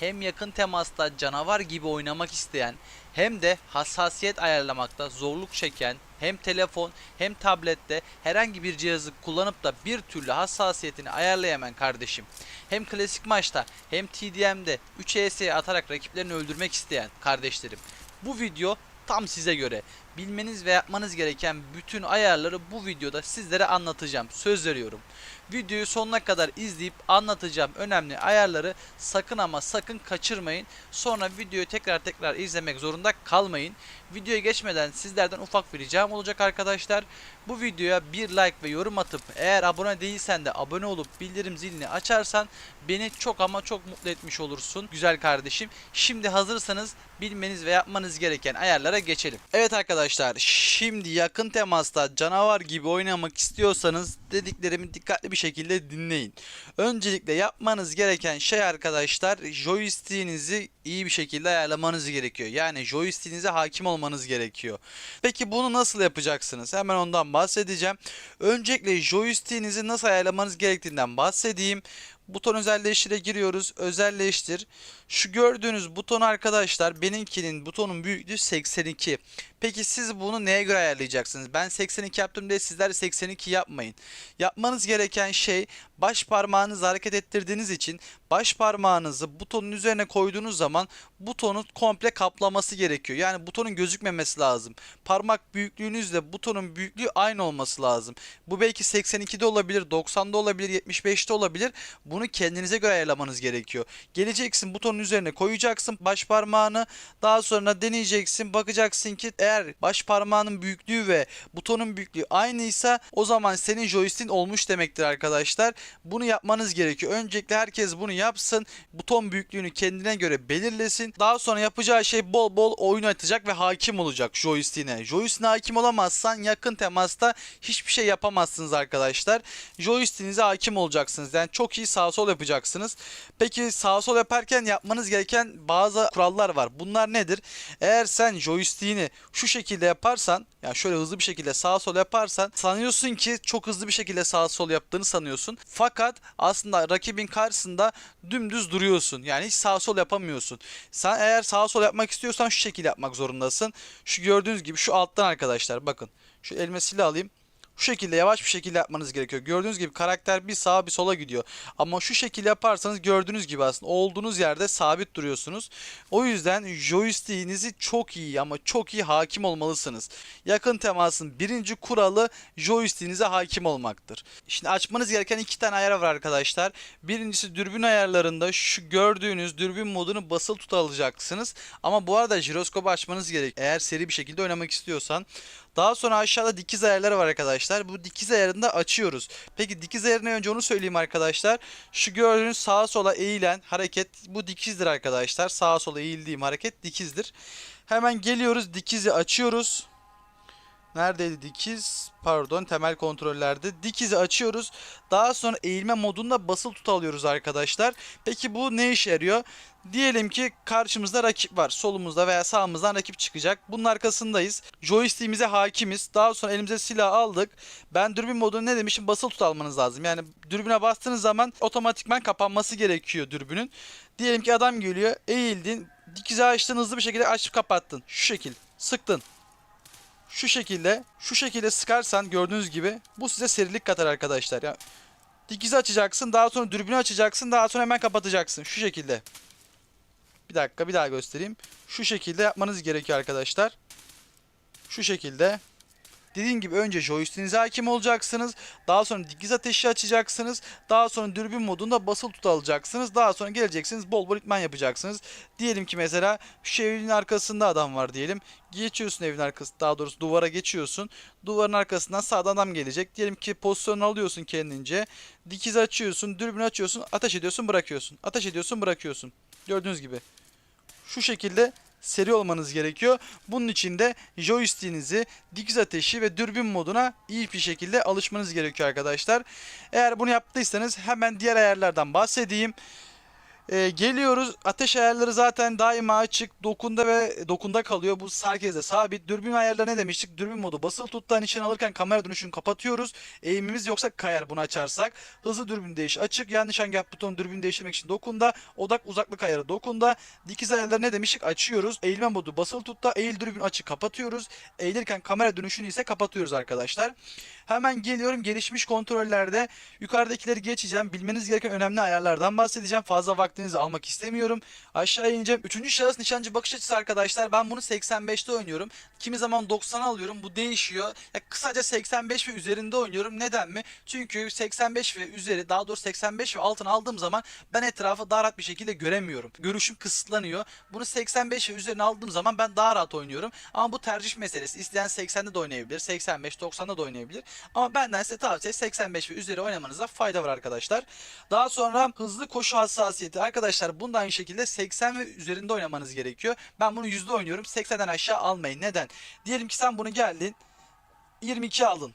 hem yakın temasta canavar gibi oynamak isteyen hem de hassasiyet ayarlamakta zorluk çeken hem telefon hem tablette herhangi bir cihazı kullanıp da bir türlü hassasiyetini ayarlayamayan kardeşim. Hem klasik maçta hem TDM'de 3 ES'ye atarak rakiplerini öldürmek isteyen kardeşlerim. Bu video tam size göre. Bilmeniz ve yapmanız gereken bütün ayarları bu videoda sizlere anlatacağım. Söz veriyorum. Videoyu sonuna kadar izleyip anlatacağım önemli ayarları sakın ama sakın kaçırmayın. Sonra videoyu tekrar tekrar izlemek zorunda kalmayın. Videoya geçmeden sizlerden ufak bir ricam olacak arkadaşlar. Bu videoya bir like ve yorum atıp eğer abone değilsen de abone olup bildirim zilini açarsan beni çok ama çok mutlu etmiş olursun güzel kardeşim. Şimdi hazırsanız bilmeniz ve yapmanız gereken ayarlara geçelim. Evet arkadaşlar şimdi yakın temasta canavar gibi oynamak istiyorsanız dediklerimi dikkatli bir şekilde dinleyin. Öncelikle yapmanız gereken şey arkadaşlar joystick'inizi iyi bir şekilde ayarlamanız gerekiyor. Yani joystick'inize hakim olmanız gerekiyor. Peki bunu nasıl yapacaksınız? Hemen ondan bahsedeceğim. Öncelikle joystick'inizi nasıl ayarlamanız gerektiğinden bahsedeyim. Buton özelleştire giriyoruz. Özelleştir. Şu gördüğünüz buton arkadaşlar benimkinin butonun büyüklüğü 82. Peki siz bunu neye göre ayarlayacaksınız? Ben 82 yaptım diye sizler 82 yapmayın. Yapmanız gereken şey baş parmağınızı hareket ettirdiğiniz için baş parmağınızı butonun üzerine koyduğunuz zaman butonu komple kaplaması gerekiyor. Yani butonun gözükmemesi lazım. Parmak büyüklüğünüzle butonun büyüklüğü aynı olması lazım. Bu belki 82'de olabilir, 90'da olabilir, 75'te olabilir. Bunu kendinize göre ayarlamanız gerekiyor. Geleceksin butonun üzerine koyacaksın baş parmağını. Daha sonra deneyeceksin. Bakacaksın ki eğer baş parmağının büyüklüğü ve butonun büyüklüğü aynıysa o zaman senin joystick'in olmuş demektir arkadaşlar. Bunu yapmanız gerekiyor. Öncelikle herkes bunu yapsın. Buton büyüklüğünü kendine göre belirlesin. Daha sonra yapacağı şey bol bol oyun atacak ve hakim olacak joystick'ine. Joystick'ine hakim olamazsan yakın temasta hiçbir şey yapamazsınız arkadaşlar. Joystick'inize hakim olacaksınız. Yani çok iyi sağ sol yapacaksınız. Peki sağ sol yaparken yapmanız gereken bazı kurallar var. Bunlar nedir? Eğer sen joystick'ini şu şekilde yaparsan yani şöyle hızlı bir şekilde sağ sol yaparsan sanıyorsun ki çok hızlı bir şekilde sağ sol yaptığını sanıyorsun. Fakat aslında rakibin karşısında dümdüz duruyorsun. Yani hiç sağ sol yapamıyorsun. Sen eğer sağ sol yapmak istiyorsan şu şekilde yapmak zorundasın. Şu gördüğünüz gibi şu alttan arkadaşlar bakın. Şu elime silah alayım. Şu şekilde yavaş bir şekilde yapmanız gerekiyor. Gördüğünüz gibi karakter bir sağa bir sola gidiyor. Ama şu şekilde yaparsanız gördüğünüz gibi aslında olduğunuz yerde sabit duruyorsunuz. O yüzden joystick'inizi çok iyi ama çok iyi hakim olmalısınız. Yakın temasın birinci kuralı joystick'inize hakim olmaktır. Şimdi açmanız gereken iki tane ayar var arkadaşlar. Birincisi dürbün ayarlarında şu gördüğünüz dürbün modunu basılı tuta alacaksınız. Ama bu arada jiroskopu açmanız gerek. Eğer seri bir şekilde oynamak istiyorsan. Daha sonra aşağıda dikiz ayarları var arkadaşlar. Bu dikiz ayarını da açıyoruz. Peki dikiz ayarına önce onu söyleyeyim arkadaşlar. Şu gördüğünüz sağa sola eğilen hareket bu dikizdir arkadaşlar. Sağa sola eğildiğim hareket dikizdir. Hemen geliyoruz dikizi açıyoruz. Neredeydi dikiz? Pardon temel kontrollerde. Dikizi açıyoruz. Daha sonra eğilme modunda basılı tut alıyoruz arkadaşlar. Peki bu ne işe yarıyor? Diyelim ki karşımızda rakip var. Solumuzda veya sağımızdan rakip çıkacak. Bunun arkasındayız. Joystick'imize hakimiz. Daha sonra elimize silah aldık. Ben dürbün modunu ne demişim? Basılı tut almanız lazım. Yani dürbüne bastığınız zaman otomatikman kapanması gerekiyor dürbünün. Diyelim ki adam geliyor. Eğildin. Dikizi açtın hızlı bir şekilde açıp kapattın. Şu şekil. Sıktın şu şekilde şu şekilde sıkarsan gördüğünüz gibi bu size serilik katar arkadaşlar. Ya dikizi açacaksın, daha sonra dürbünü açacaksın, daha sonra hemen kapatacaksın şu şekilde. Bir dakika bir daha göstereyim. Şu şekilde yapmanız gerekiyor arkadaşlar. Şu şekilde. Dediğim gibi önce joystick'inize hakim olacaksınız. Daha sonra dikiz ateşi açacaksınız. Daha sonra dürbün modunda basılı tut alacaksınız. Daha sonra geleceksiniz bol bol itman yapacaksınız. Diyelim ki mesela şu evin arkasında adam var diyelim. Geçiyorsun evin arkası daha doğrusu duvara geçiyorsun. Duvarın arkasından sağdan adam gelecek. Diyelim ki pozisyonu alıyorsun kendince. Dikiz açıyorsun, dürbün açıyorsun, ateş ediyorsun, bırakıyorsun. Ateş ediyorsun, bırakıyorsun. Gördüğünüz gibi. Şu şekilde seri olmanız gerekiyor. Bunun için de joystick'inizi dikiz ateşi ve dürbün moduna iyi bir şekilde alışmanız gerekiyor arkadaşlar. Eğer bunu yaptıysanız hemen diğer ayarlardan bahsedeyim. Ee, geliyoruz. Ateş ayarları zaten daima açık. Dokunda ve dokunda kalıyor. Bu herkese sabit. Dürbün ayarları ne demiştik? Dürbün modu basılı tuttan nişan alırken kamera dönüşünü kapatıyoruz. Eğimimiz yoksa kayar bunu açarsak. Hızlı dürbün değiş açık. Yan nişangah butonu dürbün değiştirmek için dokunda. Odak uzaklık ayarı dokunda. Dikiz ayarları ne demiştik? Açıyoruz. Eğilme modu basılı tutta. Eğil dürbün açık kapatıyoruz. Eğilirken kamera dönüşünü ise kapatıyoruz arkadaşlar. Hemen geliyorum gelişmiş kontrollerde. Yukarıdakileri geçeceğim. Bilmeniz gereken önemli ayarlardan bahsedeceğim. Fazla vaktinizi almak istemiyorum. Aşağı ineceğim. Üçüncü şahıs nişancı bakış açısı arkadaşlar. Ben bunu 85'te oynuyorum. Kimi zaman 90'a alıyorum. Bu değişiyor. Ya kısaca 85 ve üzerinde oynuyorum. Neden mi? Çünkü 85 ve üzeri daha doğrusu 85 ve altına aldığım zaman ben etrafı daha rahat bir şekilde göremiyorum. Görüşüm kısıtlanıyor. Bunu 85 ve üzerine aldığım zaman ben daha rahat oynuyorum. Ama bu tercih meselesi. İsteyen 80'de de oynayabilir. 85, 90'da da oynayabilir. Ama benden size tavsiye 85 ve üzeri oynamanıza fayda var arkadaşlar. Daha sonra hızlı koşu hassasiyeti. Arkadaşlar bunda aynı şekilde 80 ve üzerinde oynamanız gerekiyor. Ben bunu yüzde oynuyorum. 80'den aşağı almayın. Neden? Diyelim ki sen bunu geldin. 22 aldın.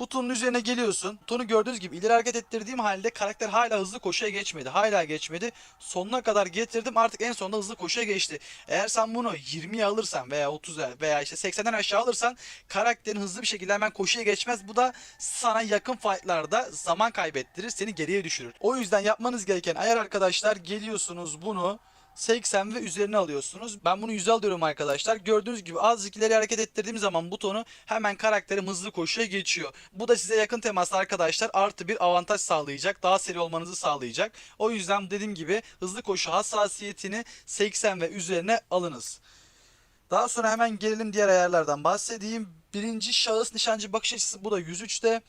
Butonun üzerine geliyorsun. Butonu gördüğünüz gibi ileri hareket ettirdiğim halde karakter hala hızlı koşuya geçmedi. Hala geçmedi. Sonuna kadar getirdim. Artık en sonunda hızlı koşuya geçti. Eğer sen bunu 20'ye alırsan veya 30'a veya işte 80'den aşağı alırsan karakterin hızlı bir şekilde hemen koşuya geçmez. Bu da sana yakın fightlarda zaman kaybettirir. Seni geriye düşürür. O yüzden yapmanız gereken ayar arkadaşlar geliyorsunuz bunu 80 ve üzerine alıyorsunuz. Ben bunu 100 alıyorum arkadaşlar. Gördüğünüz gibi azıcık ileri hareket ettirdiğim zaman butonu hemen karakterim hızlı koşuya geçiyor. Bu da size yakın temaslı arkadaşlar artı bir avantaj sağlayacak. Daha seri olmanızı sağlayacak. O yüzden dediğim gibi hızlı koşu hassasiyetini 80 ve üzerine alınız. Daha sonra hemen gelelim diğer ayarlardan bahsedeyim. Birinci şahıs nişancı bakış açısı bu da 103'te.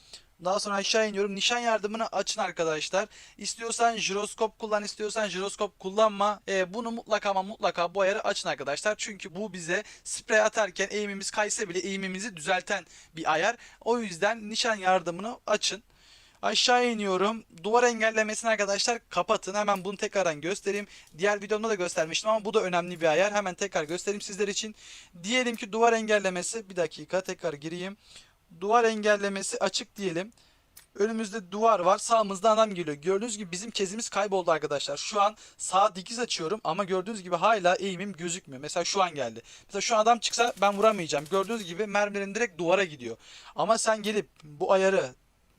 Daha sonra aşağı iniyorum. Nişan yardımını açın arkadaşlar. İstiyorsan jiroskop kullan, istiyorsan jiroskop kullanma. Ee, bunu mutlaka ama mutlaka bu ayarı açın arkadaşlar. Çünkü bu bize sprey atarken eğimimiz kaysa bile eğimimizi düzelten bir ayar. O yüzden nişan yardımını açın. Aşağı iniyorum. Duvar engellemesini arkadaşlar kapatın. Hemen bunu tekrardan göstereyim. Diğer videomda da göstermiştim ama bu da önemli bir ayar. Hemen tekrar göstereyim sizler için. Diyelim ki duvar engellemesi. Bir dakika tekrar gireyim. Duvar engellemesi açık diyelim. Önümüzde duvar var. Sağımızda adam geliyor. Gördüğünüz gibi bizim kezimiz kayboldu arkadaşlar. Şu an sağ dikiz açıyorum ama gördüğünüz gibi hala eğimim gözükmüyor. Mesela şu an geldi. Mesela şu adam çıksa ben vuramayacağım. Gördüğünüz gibi mermilerin direkt duvara gidiyor. Ama sen gelip bu ayarı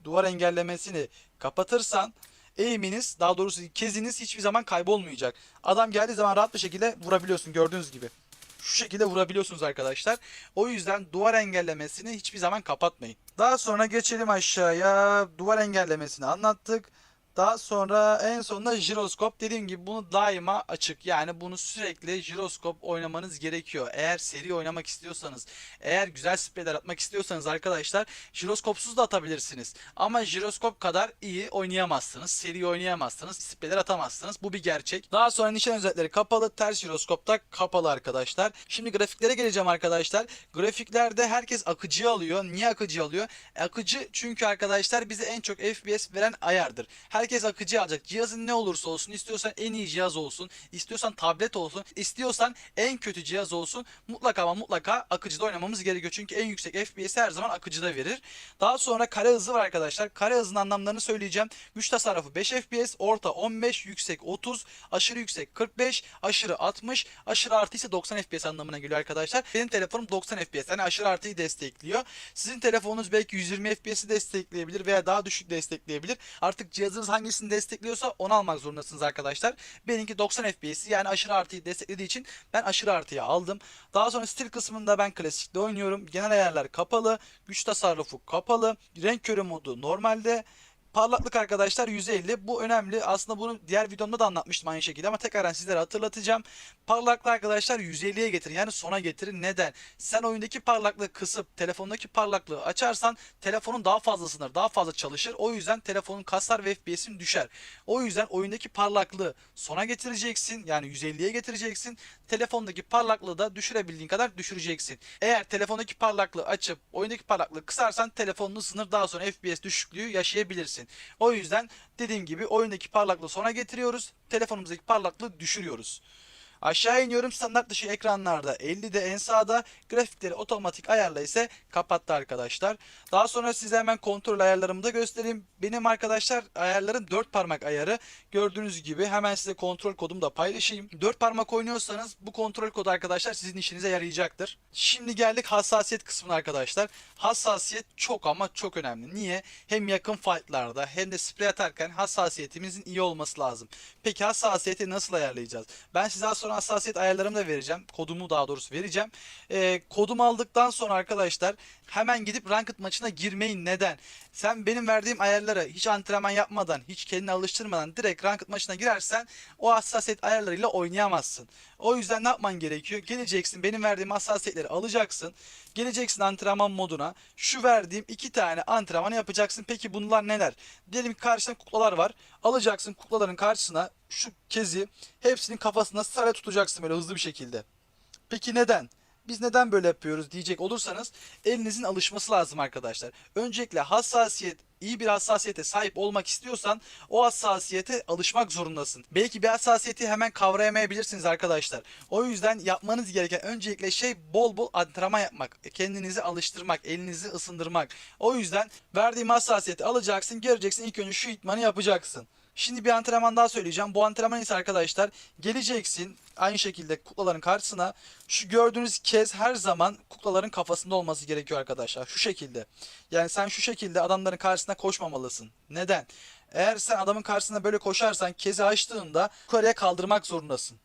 duvar engellemesini kapatırsan eğiminiz daha doğrusu keziniz hiçbir zaman kaybolmayacak. Adam geldiği zaman rahat bir şekilde vurabiliyorsun gördüğünüz gibi. Şu şekilde vurabiliyorsunuz arkadaşlar. O yüzden duvar engellemesini hiçbir zaman kapatmayın. Daha sonra geçelim aşağıya. Duvar engellemesini anlattık. Daha sonra en sonunda jiroskop. Dediğim gibi bunu daima açık. Yani bunu sürekli jiroskop oynamanız gerekiyor. Eğer seri oynamak istiyorsanız, eğer güzel spreyler atmak istiyorsanız arkadaşlar jiroskopsuz da atabilirsiniz. Ama jiroskop kadar iyi oynayamazsınız. Seri oynayamazsınız. Spreyler atamazsınız. Bu bir gerçek. Daha sonra nişan özellikleri kapalı. Ters jiroskopta kapalı arkadaşlar. Şimdi grafiklere geleceğim arkadaşlar. Grafiklerde herkes akıcı alıyor. Niye akıcı alıyor? Akıcı çünkü arkadaşlar bize en çok FPS veren ayardır. Herkes akıcı alacak. Cihazın ne olursa olsun, istiyorsan en iyi cihaz olsun, istiyorsan tablet olsun, istiyorsan en kötü cihaz olsun. Mutlaka ama mutlaka akıcıda oynamamız gerekiyor. Çünkü en yüksek FPS her zaman akıcıda verir. Daha sonra kare hızı var arkadaşlar. Kare hızının anlamlarını söyleyeceğim. Güç tasarrufu 5 FPS, orta 15, yüksek 30, aşırı yüksek 45, aşırı 60, aşırı artı ise 90 FPS anlamına geliyor arkadaşlar. Benim telefonum 90 FPS. Yani aşırı artıyı destekliyor. Sizin telefonunuz belki 120 FPS'i destekleyebilir veya daha düşük destekleyebilir. Artık cihazınız hangisini destekliyorsa onu almak zorundasınız arkadaşlar. Benimki 90 FPS'i yani aşırı artıyı desteklediği için ben aşırı artıyı aldım. Daha sonra stil kısmında ben klasikte oynuyorum. Genel ayarlar kapalı. Güç tasarrufu kapalı. Renk körü modu normalde. Parlaklık arkadaşlar 150. Bu önemli. Aslında bunu diğer videomda da anlatmıştım aynı şekilde ama tekrardan sizlere hatırlatacağım. Parlaklığı arkadaşlar 150'ye getirin. Yani sona getirin. Neden? Sen oyundaki parlaklığı kısıp telefondaki parlaklığı açarsan telefonun daha fazla sınır, daha fazla çalışır. O yüzden telefonun kasar ve FPS'in düşer. O yüzden oyundaki parlaklığı sona getireceksin. Yani 150'ye getireceksin. Telefondaki parlaklığı da düşürebildiğin kadar düşüreceksin. Eğer telefondaki parlaklığı açıp oyundaki parlaklığı kısarsan telefonun sınır daha sonra FPS düşüklüğü yaşayabilirsin. O yüzden dediğim gibi oyundaki parlaklığı sona getiriyoruz. Telefonumuzdaki parlaklığı düşürüyoruz. Aşağı iniyorum standart dışı ekranlarda 50'de en sağda grafikleri otomatik ayarla ise kapattı arkadaşlar. Daha sonra size hemen kontrol ayarlarımı da göstereyim. Benim arkadaşlar ayarlarım 4 parmak ayarı. Gördüğünüz gibi hemen size kontrol kodumu da paylaşayım. 4 parmak oynuyorsanız bu kontrol kodu arkadaşlar sizin işinize yarayacaktır. Şimdi geldik hassasiyet kısmına arkadaşlar. Hassasiyet çok ama çok önemli. Niye? Hem yakın fightlarda hem de sprey atarken hassasiyetimizin iyi olması lazım. Peki hassasiyeti nasıl ayarlayacağız? Ben size az sonra hassasiyet ayarlarımı da vereceğim. Kodumu daha doğrusu vereceğim. Ee, kodumu aldıktan sonra arkadaşlar hemen gidip ranked maçına girmeyin. Neden? Sen benim verdiğim ayarları hiç antrenman yapmadan, hiç kendini alıştırmadan direkt ranked maçına girersen o hassasiyet ayarlarıyla oynayamazsın. O yüzden ne yapman gerekiyor? Geleceksin benim verdiğim hassasiyetleri alacaksın. Geleceksin antrenman moduna. Şu verdiğim iki tane antrenmanı yapacaksın. Peki bunlar neler? Diyelim ki karşında kuklalar var. Alacaksın kuklaların karşısına şu kezi hepsinin kafasına sırayla tutacaksın böyle hızlı bir şekilde. Peki neden? Biz neden böyle yapıyoruz diyecek olursanız elinizin alışması lazım arkadaşlar. Öncelikle hassasiyet iyi bir hassasiyete sahip olmak istiyorsan o hassasiyete alışmak zorundasın. Belki bir hassasiyeti hemen kavrayamayabilirsiniz arkadaşlar. O yüzden yapmanız gereken öncelikle şey bol bol antrenman yapmak. Kendinizi alıştırmak, elinizi ısındırmak. O yüzden verdiğim hassasiyeti alacaksın, göreceksin ilk önce şu itmanı yapacaksın. Şimdi bir antrenman daha söyleyeceğim. Bu antrenman ise arkadaşlar geleceksin aynı şekilde kuklaların karşısına. Şu gördüğünüz kez her zaman kuklaların kafasında olması gerekiyor arkadaşlar. Şu şekilde. Yani sen şu şekilde adamların karşısına koşmamalısın. Neden? Eğer sen adamın karşısına böyle koşarsan kezi açtığında yukarıya kaldırmak zorundasın.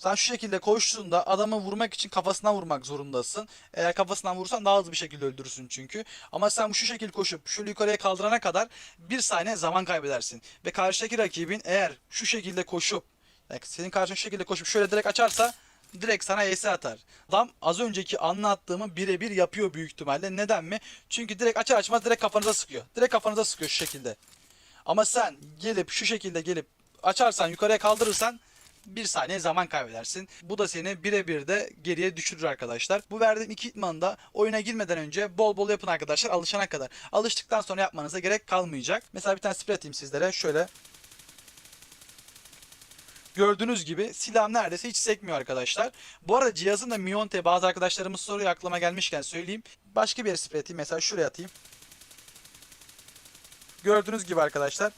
Sen şu şekilde koştuğunda adamı vurmak için kafasına vurmak zorundasın. Eğer kafasından vurursan daha hızlı bir şekilde öldürürsün çünkü. Ama sen şu şekilde koşup şöyle yukarıya kaldırana kadar bir saniye zaman kaybedersin. Ve karşıdaki rakibin eğer şu şekilde koşup yani senin karşına şu şekilde koşup şöyle direkt açarsa direkt sana ES atar. Adam az önceki anlattığımı birebir yapıyor büyük ihtimalle. Neden mi? Çünkü direkt açar açmaz direkt kafanıza sıkıyor. Direkt kafanıza sıkıyor şu şekilde. Ama sen gelip şu şekilde gelip açarsan yukarıya kaldırırsan bir saniye zaman kaybedersin. Bu da seni birebir de geriye düşürür arkadaşlar. Bu verdiğim iki itmanı da oyuna girmeden önce bol bol yapın arkadaşlar alışana kadar. Alıştıktan sonra yapmanıza gerek kalmayacak. Mesela bir tane spray atayım sizlere. Şöyle Gördüğünüz gibi silahım neredeyse hiç sekmiyor arkadaşlar. Bu arada cihazın da Mionte bazı arkadaşlarımız soruyor aklıma gelmişken söyleyeyim. Başka bir yere sprey atayım. Mesela şuraya atayım. Gördüğünüz gibi arkadaşlar.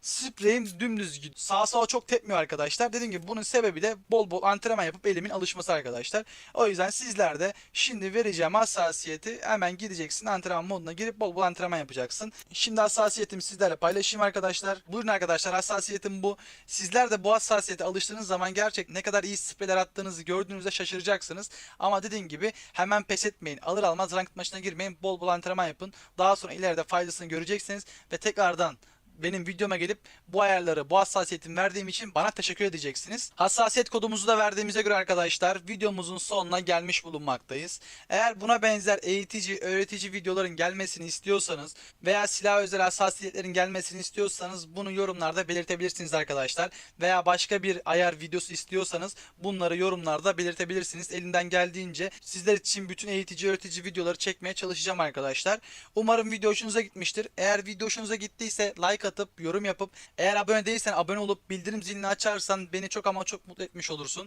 Spreyim dümdüz gidiyor. Sağa sola çok tepmiyor arkadaşlar. Dediğim gibi bunun sebebi de bol bol antrenman yapıp elimin alışması arkadaşlar. O yüzden sizler de şimdi vereceğim hassasiyeti hemen gideceksin antrenman moduna girip bol bol antrenman yapacaksın. Şimdi hassasiyetimi sizlerle paylaşayım arkadaşlar. Buyurun arkadaşlar hassasiyetim bu. Sizler de bu hassasiyete alıştığınız zaman gerçek ne kadar iyi spreyler attığınızı gördüğünüzde şaşıracaksınız. Ama dediğim gibi hemen pes etmeyin. Alır almaz ranked maçına girmeyin. Bol bol antrenman yapın. Daha sonra ileride faydasını göreceksiniz ve tekrardan benim videoma gelip bu ayarları, bu hassasiyetimi verdiğim için bana teşekkür edeceksiniz. Hassasiyet kodumuzu da verdiğimize göre arkadaşlar videomuzun sonuna gelmiş bulunmaktayız. Eğer buna benzer eğitici, öğretici videoların gelmesini istiyorsanız veya silah özel hassasiyetlerin gelmesini istiyorsanız bunu yorumlarda belirtebilirsiniz arkadaşlar. Veya başka bir ayar videosu istiyorsanız bunları yorumlarda belirtebilirsiniz. Elinden geldiğince sizler için bütün eğitici, öğretici videoları çekmeye çalışacağım arkadaşlar. Umarım video hoşunuza gitmiştir. Eğer video hoşunuza gittiyse like atıp yorum yapıp eğer abone değilsen abone olup bildirim zilini açarsan beni çok ama çok mutlu etmiş olursun.